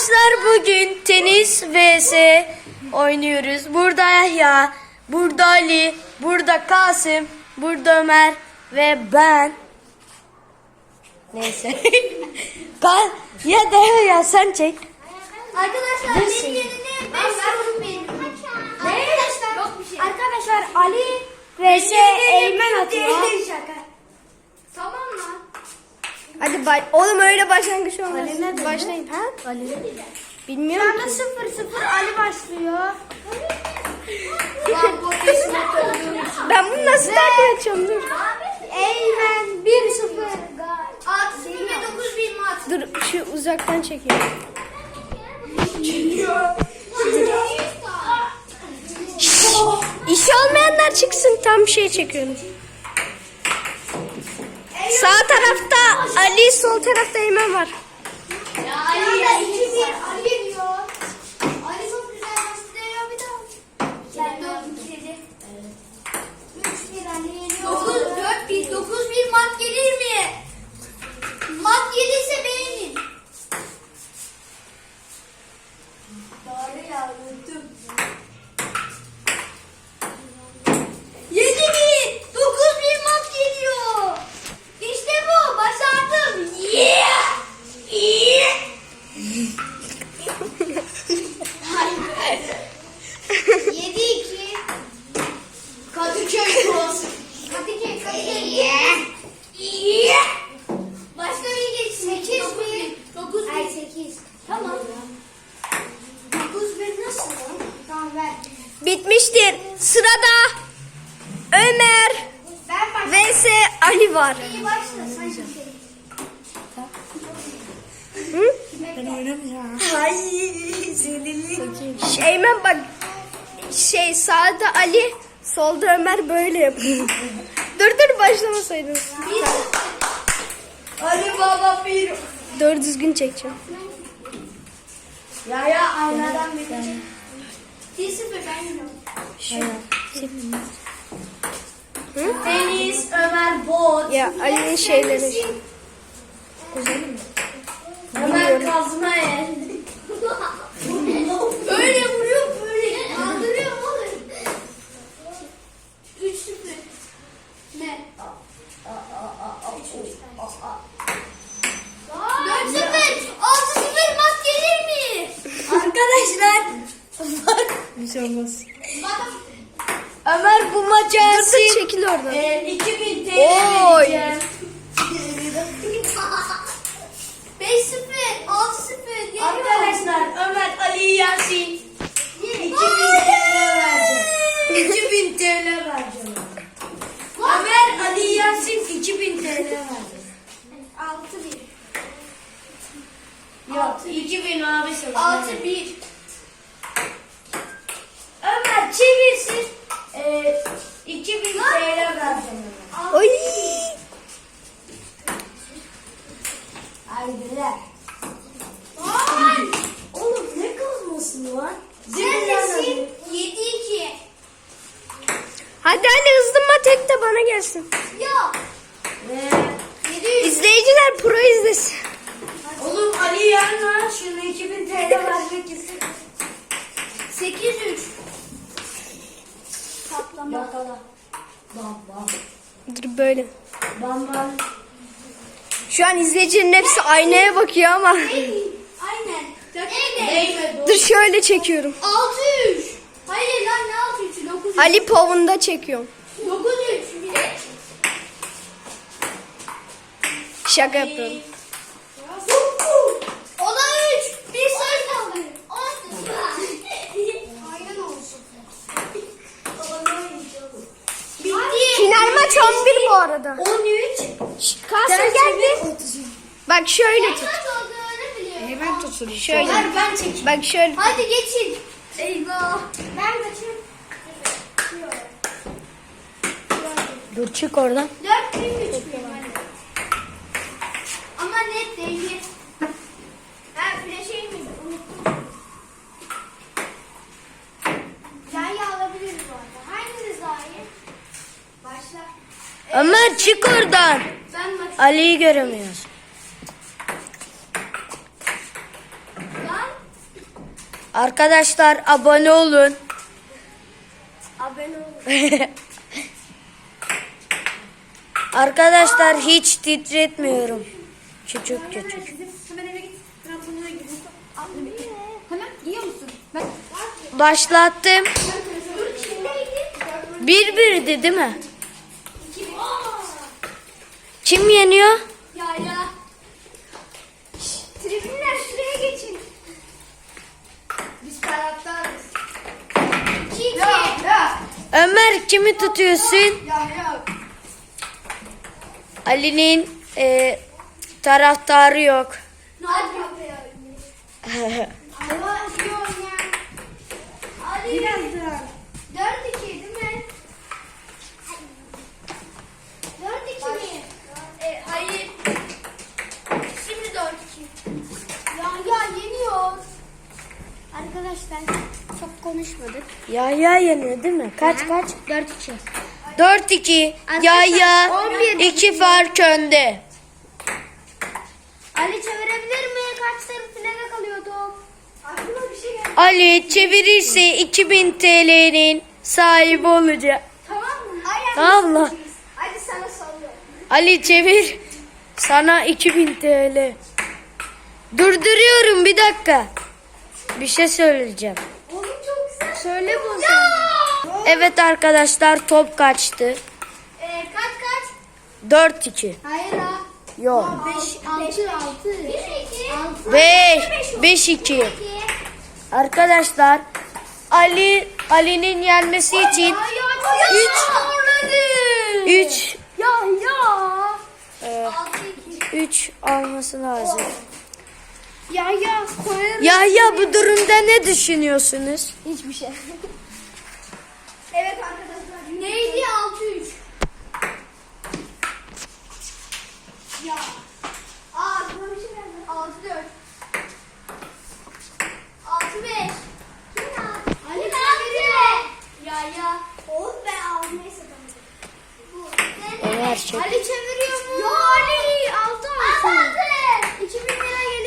Arkadaşlar bugün tenis vs oynuyoruz. Burada Yahya, burada Ali, burada Kasım, burada Ömer ve ben. Neyse. Ka- ya da Yahya sen çek. Arkadaşlar Nasıl? benim yerine ben sorun benim. Arkadaşlar yok bir şey. Arkadaşlar Ali Vs Eymen atıyor. şaka. Hadi bay. Oğlum öyle başlangıç olmaz. Dedi? Başlayın. Ha? Ali ne? Şu Bilmiyorum anda ki. 0-0 Ali başlıyor. Ben bunu nasıl takip edeceğim dur. Eymen 1-0. At 9 bin mat. Dur şu uzaktan çekiyorum. İşi olmayanlar çıksın tam şey çekiyorum. Sağ tarafta Ali, sol tarafta Eymen var. Ya Ali ya 2-1 Ali geliyor. Ali çok güzel başlıyor bir daha. Sen 4-2 3-1 Ali geliyor. 9 4-1 9 1 mat gelir mi? Mat gelirse beğenin. Doğru ya unuttum. 7 bin, 9 bin mat geliyor. İşte bu, başardım. Yeah! Yeah! Yedi iki. Kadıköy Cross. Kadıköy, Kadıköy. Yeah! Yeah! Başka bir geç. Sekiz bin. Dokuz bin. Ay sekiz. Tamam. Dokuz bin nasıl lan? Tamam ver. Bitmiştir. Sırada Ömer Ben başlayayım. vs Ali var. Hı? Ay sinirli. Şey, Eymen bak şey sağda Ali, solda Ömer böyle yapıyor. dur dur başlamasaydın. Ali baba bir. Doğru düzgün çekeceğim. Ya ya aynadan bir. Bir sıfır ben yiyorum. Hı? Deniz, Ömer, Bot. Ya Ali'nin şeyleri. Ömer kazma el. böyle vuruyor böyle. Kaldırıyor oğlum. 3 sıfır. Ne? 4 sıfır. 6 sıfır maç gelir mi? Arkadaşlar. Bir şey olmaz. Bak. Ömer bu maçı Dur dur çekil oradan. E, 2000 TL Oy. vereceğim. 5 0, 6 0 geliyor. Arkadaşlar Ömer Ali Yasin 2000 TL vereceğim. 2000 TL vereceğim. Ömer Ali Yasin 2000 TL vereceğim. 6 1. Yok 2000 abi sen. 6 1. Ömer çevirsin. E, 2000 TL. Ömer. Oy. Haydiler. Ay! Oğlum ne kazmasın lan? Neredesin? 7 2. Hadi hadi hızlıma tek de bana gelsin. Yok. Ve 7 3. İzleyiciler pro izlesin. oğlum Ali yanma şunu 2000 TL vermek istedim. 8 3. Patlama. Yakala. Bam bam. Dur böyle. Bam bam. Şu an izleyicinin hepsi aynaya bakıyor ama. Aynen. Değmedi. Dur şöyle çekiyorum. 6 3. Hayır lan ne 6 3'ü? 9 3. Ali povunda çekiyorum. 9 3. Bir de. Şaka yapıyorum. O da 3. Bir sayı kaldı. 10 Aynen olsun. Bitti. Final maç 11 bu arada. 13. Kasım geldi. Bak şöyle tut. Hemen tutun. Şöyle. Ver ben çekeyim. Bak şöyle. Hadi geçin. Eyvah. Ben kaçıyorum. Dur çık oradan. 4 bin 3 bin. Ama net değil. Ben flaşeyim mi? Unuttum. Yayı alabiliriz bu arada. Hanginiz daha iyi? Başla. Ömer çık oradan. Ali'yi göremiyoruz. Arkadaşlar abone olun. Abone olun. Arkadaşlar hiç titretmiyorum. Küçük küçük. Başlattım. Bir birdi değil mi? Kim yeniyor? Ya ya. Şşş, Tribünler şuraya geçin. Biz taraftarız. İki iki. Ya ya. Ömer kimi tutuyorsun? Ya ya. Ali'nin e, taraftarı yok. Hadi yapıyor. Ama iyi oynayan. Ali. Birazdan. Dört iki değil mi? Dört iki mi? E, hayır. Şimdi dört iki. Ya ya yeniyor. Arkadaşlar çok konuşmadık. ya ya yeniyor değil mi? Kaç kaç? Dört iki. 4-2. Ya ya 11. 2 fark önde. Ali çevirebilir mi? Kaç tarafı nerede kalıyordu? Aklıma bir şey geldi. Ali çevirirse 2000 TL'nin sahibi olacak. Tamam mı? Mı? Hadi sana sallıyorum. Ali çevir. Sana 2000 TL. Durduruyorum bir dakika. Bir şey söyleyeceğim. Söyle bu Ya! Evet arkadaşlar top kaçtı. Ee, kaç kaç? 4-2. Hayır ha. Yok. 5 6 6 1 2 5 5-2. Arkadaşlar Ali Ali'nin yenmesi için Üç. 3 Ya ya. e, 6 2. 3 alması lazım. Ya ya koyarım. Ya ya bu durumda ne düşünüyorsunuz? Hiçbir şey. evet arkadaşlar. Neydi 6 3? Ya. Aa aklıma bir şey geldi. 6 4. 6 5. Kim aldı? Ali veriyor. Ya ya. Oğlum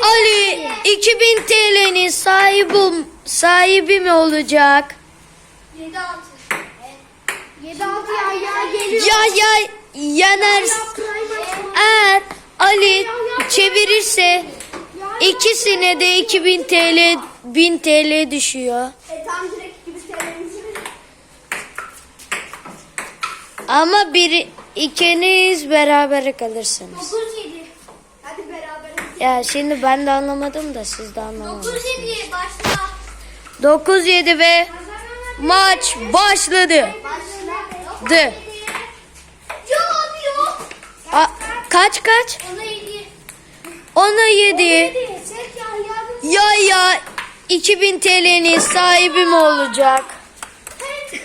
Ali 2000 TL'nin sahibi sahibi mi olacak? 7 6. 7 6 ya ya geliyor. Ya ya yener. Eğer Ali çevirirse ikisine de 2000 TL 1000 TL düşüyor. E, tam direkt Ama bir ikiniz beraber kalırsınız. 9 7. Ya şimdi ben de anlamadım da siz de anlamadınız. 9 7 başla. 9-7 ve maç başladı. Başla. Dı. Yok yok. A- kaç kaç? Ona 7. 10'a 7. Çek ya ya. Ya ya 2000 TL'nin sahibi mi olacak? Hem,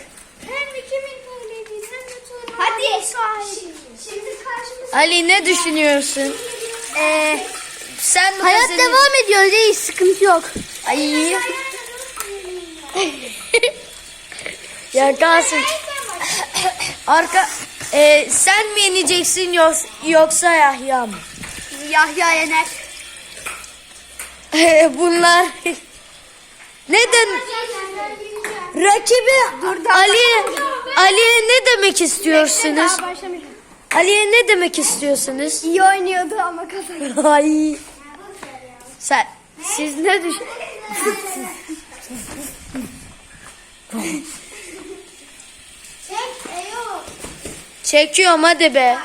hem 2000 TL değil hem de sonra. Hadi. Ali ne düşünüyorsun? Ee, Sen mi hayat kazanıyorsun? devam ediyor değil sıkıntı yok. Ay. ya Kasım. Arka e, sen mi yeneceksin yos- yoksa Yahya mı? Yahya yener. Bunlar neden rakibi Ali Ali'ye ne demek istiyorsunuz? Ali'ye ne demek istiyorsunuz? İyi oynuyordu ama kazandı. Ay. Sen siz ne düş? Çekiyorum hadi be.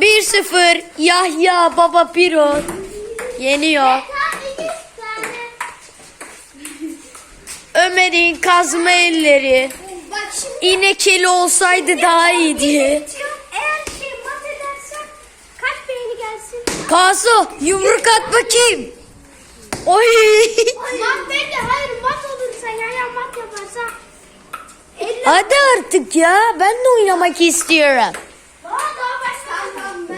1-0 Yahya Baba Piro yeniyor. Ömer'in kazma elleri. Bak şimdi İnek eli olsaydı daha iyiydi. eğer şey mat edersen kaç beğeni gelsin? Kaso yumruk at bakayım. Oy. mat değil de hayır mat olursa ya ya mat yaparsa 50 Hadi artık ya ben de oynamak istiyorum. daha daha başla. Tamam ben.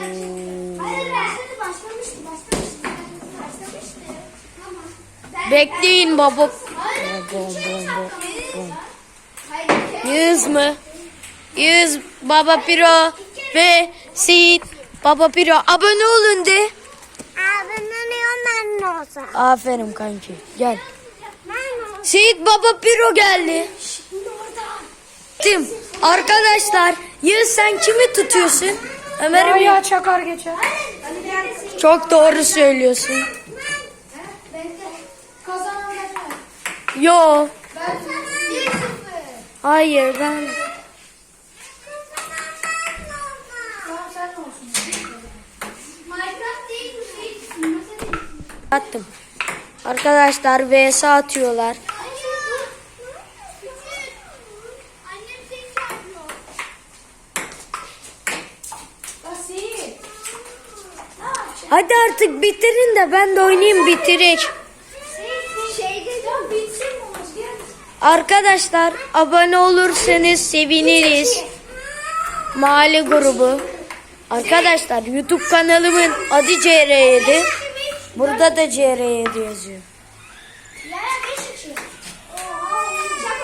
Hayır başladı başlamıştı başlamıştı. Başlamıştı. Tamam. Ben- Bekleyin baba. Yüz mü? Yüz Baba Piro ve Seyit Baba Piro abone olun de. Abone olun Aferin kanki. Gel. Seyit Baba Piro geldi. Tim. Arkadaşlar Yağız sen kimi tutuyorsun? Ömer'im ya. çakar geçer. Çok doğru söylüyorsun. Yo. Ben 1-0. Hayır ben. Tamam sen ne olsun? Minecraft değil bu şey. Simülasyon değil. Attım. Arkadaşlar vs atıyorlar. Hadi artık bitirin de ben de oynayayım bitirek. Arkadaşlar abone olursanız seviniriz. Mahalle grubu. Arkadaşlar YouTube kanalımın adı CR7. Burada da CR7 yazıyor. Ya 5 2.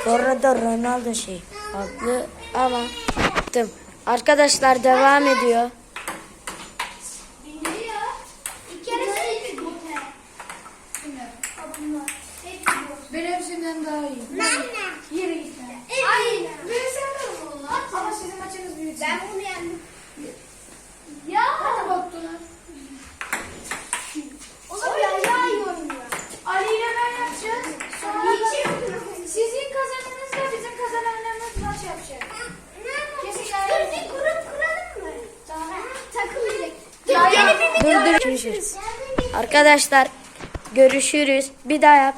Bu arada Ronaldo şey haklı ama. Arkadaşlar devam ediyor. Biliyor. İki kere sayı bu. Bunlar. Hepsi bu. Ben hepsinden daha iyi. Yere git. Aynen. Ben sen de bunu. Ama sizin maçınız büyük. Ben bunu yendim. Ya. Hadi Batuhan. O zaman ya ya iyi oynuyor. Ali ile ben yapacağız. Sonra da Niçin? sizin kazanınızla bizim kazananlarımız maç yapacak. Kesin Dur bir grup kuralım mı? Tamam. Takılacak. Ya, ya. Dur dur. Görüşürüz. Arkadaşlar görüşürüz. Bir daha yap.